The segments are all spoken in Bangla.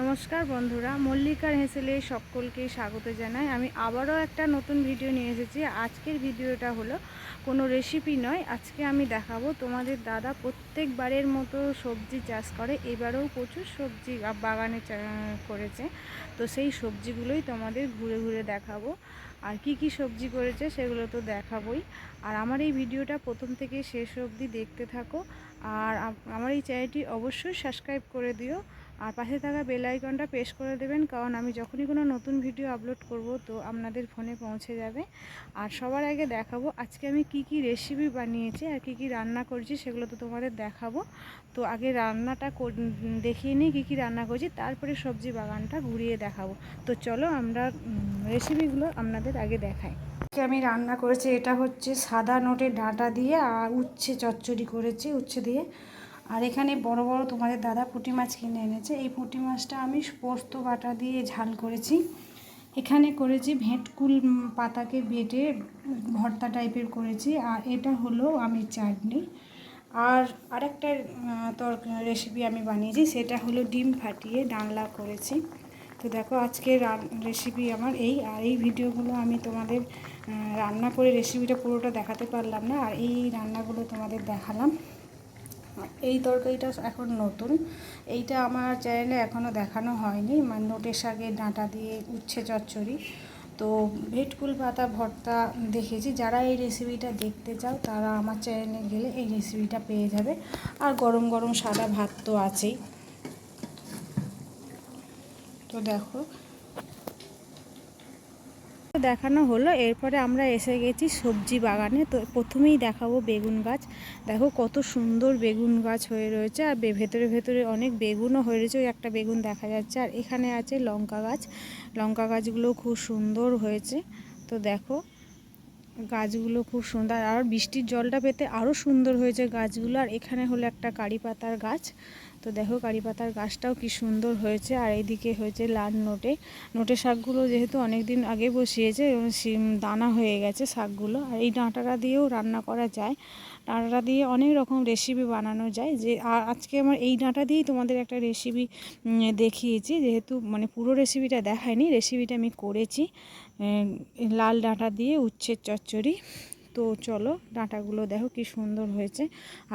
নমস্কার বন্ধুরা, মল্লিকার হেসেলে সকলকে স্বাগত জানাই। আমি আবারও একটা নতুন ভিডিও নিয়ে এসেছি। আজকের ভিডিওটা হলো কোনো রেসিপি নয়। আজকে আমি দেখাবো তোমাদের দাদা প্রত্যেকবারের মতো সবজি চাষ করে। এবারেও প্রচুর সবজি বাগানে করেছে। তো সেই সবজিগুলোই তোমাদের ঘুরে ঘুরে দেখাবো। আর কি কি সবজি করেছে সেগুলো তো দেখাবোই। আর আমার এই ভিডিওটা প্রথম থেকে শেষ অবধি দেখতে থাকো। আর আমার এই চ্যানেলটি অবশ্যই সাবস্ক্রাইব করে দিও। আর পাশে থাকা বেল আইকনটা প্রেস করে দেবেন, কারণ আমি যখনই কোনো নতুন ভিডিও আপলোড করব, তো আপনাদের ফোনে পৌঁছে যাবে। আর সবার আগে দেখাবো, আজকে আমি কি কি রেসিপি বানিয়েছি আর কি কি রান্না করছি, সেগুলো তো তোমাদের দেখাবো। তো আগে রান্নাটা দেখিয়ে নিই কী কী রান্না করছি, তারপরে সবজি বাগানটা ঘুরিয়ে দেখাবো। তো চলো আমরা রেসিপিগুলো আপনাদের আগে দেখাই। আজকে আমি রান্না করেছি, এটা হচ্ছে সাদা নোটের ডাঁটা দিয়ে, আর উচ্ছে চচ্চড়ি করেছি, উচ্ছে দিয়ে। আর এখানে বড় বড় তোমাদের দাদা পুঁটি মাছ কিনে এনেছে। এই পুঁটি মাছটা আমি পোস্ত, বাটা দিয়ে ঝাল করেছি। এখানে করেছি ভেটকুল পাতাকে বেটে ভর্তা টাইপের করেছি। আর এটা হলো আমি চাটনি। আর আরেকটা তর রেসিপি আমি বানিয়েছি, সেটা হলো ডিম ফাটিয়ে ডালনা করেছি। তো দেখো, আজকে রেসিপি আমার এই। আর এই ভিডিওগুলো আমি তোমাদের রান্না করে রেসিপিটা পুরোটা দেখাতে পারলাম না। আর এই রান্নাগুলো তোমাদের দেখালাম। এই তরকারিটা এখন নতুন। এইটা আমার চ্যানেলে এখনও দেখানো হয়নি। মানে নোটের শাকে ডাঁটা দিয়ে উচ্ছে চচ্চড়ি। তো ভেটকুল পাতা ভর্তা দেখেছি। যারা এই রেসিপিটা দেখতে চাও, তারা আমার চ্যানেলে গেলে এই রেসিপিটা পেয়ে যাবে। আর গরম গরম সাদা ভাত তো আছেই। তো দেখো দেখানো হলো, এরপরে আমরা এসে গেছি সবজি বাগানে। তো প্রথমেই দেখাবো বেগুন গাছ। দেখো কত সুন্দর বেগুন গাছ হয়ে রয়েছে, আর ভেতরে ভেতরে অনেক বেগুনও হয়ে রয়েছে। ওই একটা বেগুন দেখা যাচ্ছে, আর এখানে আছে লঙ্কা গাছ। লঙ্কা গাছগুলো খুব সুন্দর হয়েছে। তো দেখো, গাছগুলো খুব সুন্দর। আর বৃষ্টির জলটা পেতে আরও সুন্দর হয়েছে গাছগুলো। আর এখানে হলো একটা কারি পাতার গাছ। তো দেখো কারি পাতার গাছটাও কি সুন্দর হয়েছে। আর এইদিকে হয়েছে লাল নোটে। নোটে শাকগুলো যেহেতু অনেক দিন আগে বসিয়েছে, এবং দানা হয়ে গেছে শাকগুলো। আর এই ডাঁটাটা দিয়েও রান্না করা যায়। ডাঁটাটা দিয়ে অনেক রকম রেসিপি বানানো যায়। যে আর আজকে আমার এই ডাঁটা দিয়েই তোমাদের একটা রেসিপি দেখিয়েছি। যেহেতু মানে পুরো রেসিপিটা দেখায়নি রেসিপিটা আমি করেছি। লাল ডাঁটা দিয়ে উচ্ছের চচ্চড়ি। তো চলো ডাঁটাগুলো দেখো কি সুন্দর হয়েছে।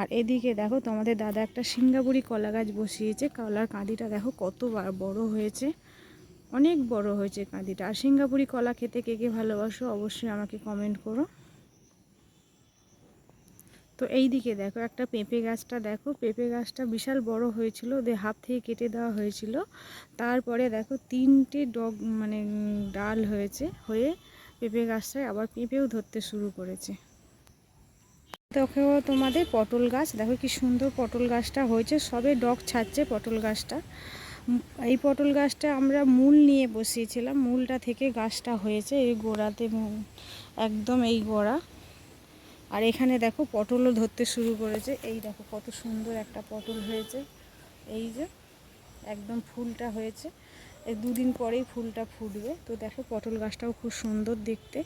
আর এদিকে দেখো তোমাদের দাদা একটা সিঙ্গাপুরি কলা গাছ বসিয়েছে। কলার কাঁদিটা দেখো কত বড় হয়েছে। অনেক বড় হয়েছে কাঁদিটা। আর সিঙ্গাপুরি কলা খেতে কে কে ভালোবাসো অবশ্যই আমাকে কমেন্ট করো। তো এই দিকে দেখো একটা পেঁপে গাছটা দেখো। পেঁপে গাছটা বিশাল বড় হয়েছিল দিয়ে হাফ থেকে কেটে দেওয়া হয়েছিল। তারপরে দেখো তিনটে ডগ মানে ডাল হয়েছে, হয়ে পেঁপে গাছটায় আবার পেঁপেও ধরতে শুরু করেছে। দেখো তোমাদের পটল গাছ, দেখো কি সুন্দর পটল গাছটা হয়েছে, সবে ডগ ছাড়ছে পটল গাছটা। এই পটল গাছটা আমরা মূল নিয়ে বসিয়েছিলাম, মূলটা থেকে গাছটা হয়েছে, এই গোড়াতে একদম এই গোড়া। আর এখানে দেখো পটলও ধরতে শুরু করেছে, এই দেখো কত সুন্দর একটা পটল হয়েছে, এই যে একদম ফুলটা হয়েছে। দুদিন পরেই ফুলটা ফুটবে। তো দেখো পটল গাছটাও খুব সুন্দর দেখতে।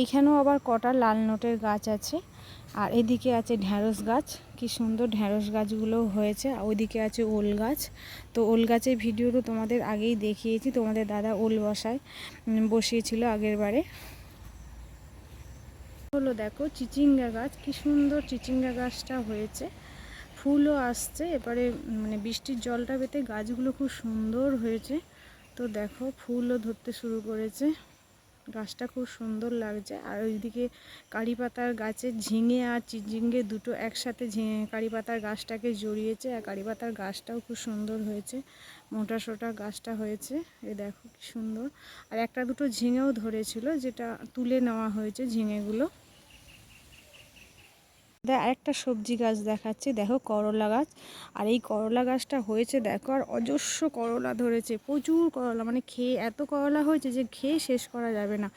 এইখানেও আবার কটা লাল নোটের গাছ আছে। আর এদিকে আছে ঢ্যাঁড়স গাছ। কি সুন্দর ঢ্যাঁড়স গাছগুলোও হয়েছে। আর ওইদিকে আছে ওল গাছ। তো ওল গাছের ভিডিও তো তোমাদের আগেই দেখিয়েছি। তোমাদের দাদা ওল বসায় বসিয়েছিল আগের বারে। হলো দেখো চিচিঙ্গা গাছ। কি সুন্দর চিচিঙ্গা গাছটা হয়েছে। ফুলও আসছে। এবারে মানে বৃষ্টির জলটা পেতে গাছগুলো খুব সুন্দর হয়েছে। তো দেখো, ফুলও ধরতে শুরু করেছে। গাছটা খুব সুন্দর লাগছে। আর ওইদিকে কারি পাতার গাছে ঝিঙে আর চিচিঙ্গে দুটো একসাথে ঝিঙে কারি পাতার গাছটাকে জড়িয়েছে। আর কারি পাতার গাছটাও খুব সুন্দর হয়েছে। মোটা সোটা গাছটা হয়েছে। এই দেখো কি সুন্দর। আর একটা দুটো ঝিঙেও ধরেছিল, যেটা তুলে নেওয়া হয়েছে ঝিঙেগুলো। আরেকটা সবজি গাছ দেখাচ্ছে। দেখো করলা গাছ। আর এই করলা গাছটা হয়েছে, দেখো, আর অজস্র করলা ধরেছে, প্রচুর করলা। মানে খেয়ে এত করলা হয়েছে যে খেয়ে শেষ করা যাবে না।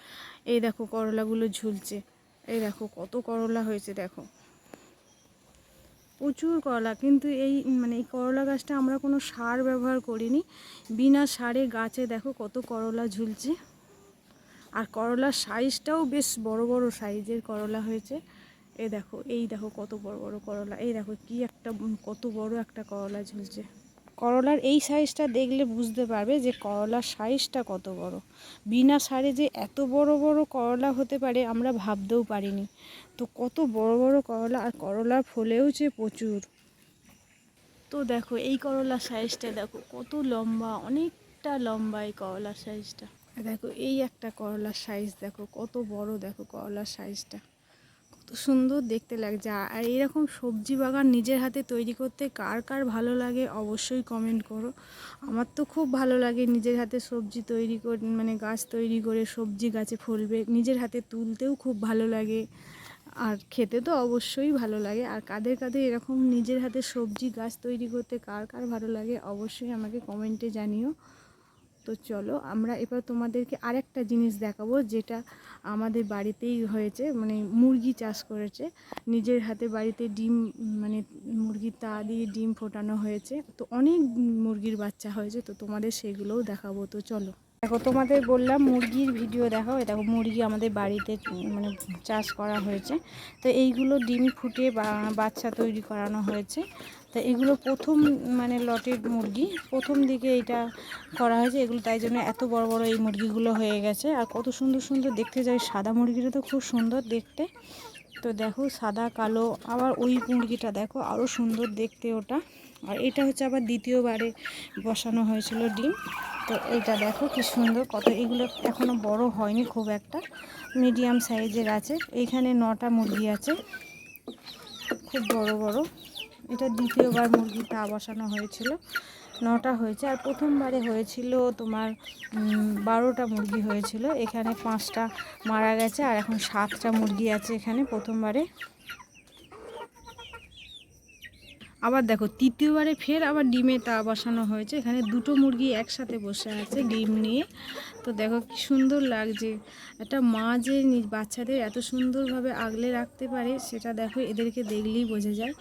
এই দেখো করলাগুলো ঝুলছে। এই দেখো কত করলা হয়েছে, দেখো। প্রচুর করলা। কিন্তু এই মানে এই করলা গাছটা আমরা কোনো সার ব্যবহার করিনি। বিনা সারে গাছে দেখো কত করলা ঝুলছে। আর করলার সাইজটাও বেশ বড় বড় সাইজের করলা হয়েছে। এই দেখো এই দেখো কত বড় বড় করলা, এই দেখো কি একটা কত বড় একটা করলা ঝুলছে। করলার এই সাইজটা দেখলে বুঝতে পারবে যে করলার সাইজটা কত বড়। বিনা সারে যে এত বড় বড় করলা হতে পারে আমরা ভাবতেও পারিনি। তো কত বড় বড় করলা আর করলার ফলেও যে প্রচুর। তো দেখো এই করলার সাইজটা দেখো, কত লম্বা, অনেকটা লম্বা এই করলার সাইজটা দেখো এই একটা করলার সাইজ দেখো, কত বড় দেখো করলার সাইজটা কত সুন্দর দেখতে লাগছে। আর এরকম সবজি বাগান নিজের হাতে তৈরি করতে কার কার ভালো লাগে অবশ্যই কমেন্ট করো। আমার তো খুব ভালো লাগে নিজের হাতে সবজি তৈরি করে মানে গাছ তৈরি করে সবজি গাছে ফলবে। নিজের হাতে তুলতেও খুব ভালো লাগে। আর খেতে তো অবশ্যই ভালো লাগে। আর কাদের কাদের এরকম নিজের হাতে সবজি গাছ তৈরি করতে কার কার ভালো লাগে অবশ্যই আমাকে কমেন্টে জানিও। তো চলো, আমরা এবার তোমাদেরকে আরেকটা জিনিস দেখাবো যেটা আমাদের বাড়িতেই হয়েছে মানে মুরগি চাষ করেছে। নিজের হাতে বাড়িতে ডিম মানে মুরগির তা দিয়ে ডিম ফোটানো হয়েছে। তো অনেক মুরগির বাচ্চা হয়েছে, তো তোমাদের সেগুলোও দেখাবো। তো চলো। দেখো, তোমাদের বললাম মুরগির ভিডিও এই দেখো মুরগি আমাদের বাড়িতে মানে চাষ করা হয়েছে। তো এইগুলো ডিম ফুটে বাচ্চা তৈরি করানো হয়েছে। তো এগুলো প্রথম মানে লটের মুরগি, প্রথম দিকে এটা করা হয়েছে। এগুলো তাই জন্য এত বড় বড় এই মুরগিগুলো হয়ে গেছে। আর কত সুন্দর সুন্দর দেখতে যায়, সাদা মুরগিটা তো খুব সুন্দর দেখতে। তো দেখো, সাদা, কালো, আবার ওই মুরগিটা দেখো আরও সুন্দর দেখতে ওটা। আর এটা হচ্ছে আবার দ্বিতীয়বারে বসানো হয়েছিল ডিম। তো এটা দেখো কি সুন্দর, কত এগুলো এখনও বড় হয়নি খুব একটা মিডিয়াম সাইজের আছে। এইখানে নটা মুরগি আছে, খুব বড় বড়। এটা দ্বিতীয়বার মুরগি তা বসানো হয়েছিল, নটা হয়েছে। আর প্রথমবারে হয়েছিল তোমার বারোটা মুরগি হয়েছিল, এখানে পাঁচটা মারা গেছে, আর এখন সাতটা মুরগি আছে এখানে প্রথমবারে। আবার দেখো, তৃতীয়বারে ফের আবার ডিমে তা বসানো হয়েছে। এখানে দুটো মুরগি একসাথে বসে আছে ডিম নিয়ে। তো দেখো কি সুন্দর লাগছে। একটা মা যে বাচ্চাদের এত সুন্দরভাবে আগলে রাখতে পারে, সেটা দেখো এদেরকে দেখলেই বোঝা যায়।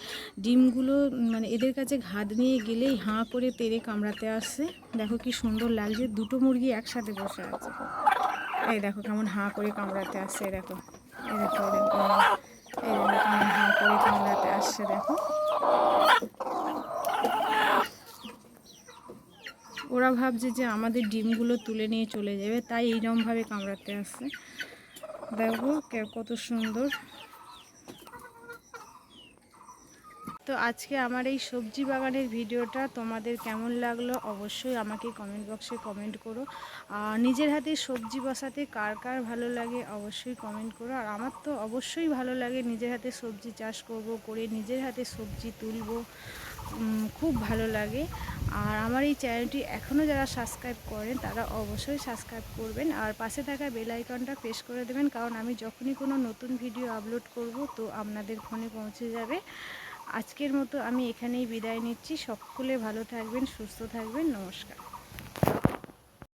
ডিমগুলো মানে এদের কাছে ঘাত নিয়ে গেলেই হাঁ করে তেরে কামড়াতে আসছে দেখো কি সুন্দর লাগছে, দুটো মুরগি একসাথে বসে আছে। এই দেখো কেমন হাঁ করে কামড়াতে আসছে দেখো। এই দেখো এই দেখো হাঁ করে কামড়াতে আসছে দেখো। ওরা ভাবছে যে আমাদের ডিমগুলো তুলে নিয়ে চলে যাবে, তাই এইরকমভাবে কামড়াতে আসছে। দেখো কত সুন্দর। তো আজকে আমার এই সবজি বাগানের ভিডিওটা তোমাদের কেমন লাগল অবশ্যই আমাকে কমেন্ট বক্সে কমেন্ট করো। আর নিজের হাতে সবজি বসাতে কার কার ভালো লাগে অবশ্যই কমেন্ট করো। আর আমার তো অবশ্যই ভালো লাগে নিজের হাতে সবজি চাষ করব, করে নিজের হাতে সবজি তুলব খুব ভালো লাগে। আর আমার এই চ্যানেলটি এখনও যারা সাবস্ক্রাইব করেন, তারা অবশ্যই সাবস্ক্রাইব করবেন। আর পাশে থাকা বেল আইকনটা প্রেস করে দেবেন, কারণ আমি যখনই কোনো নতুন ভিডিও আপলোড করব, তো আপনাদের ফোনে পৌঁছে যাবে। আজকের মতো আমি এখানেই বিদায় নিচ্ছি। সকলে ভালো থাকবেন সুস্থ থাকবেন। নমস্কার।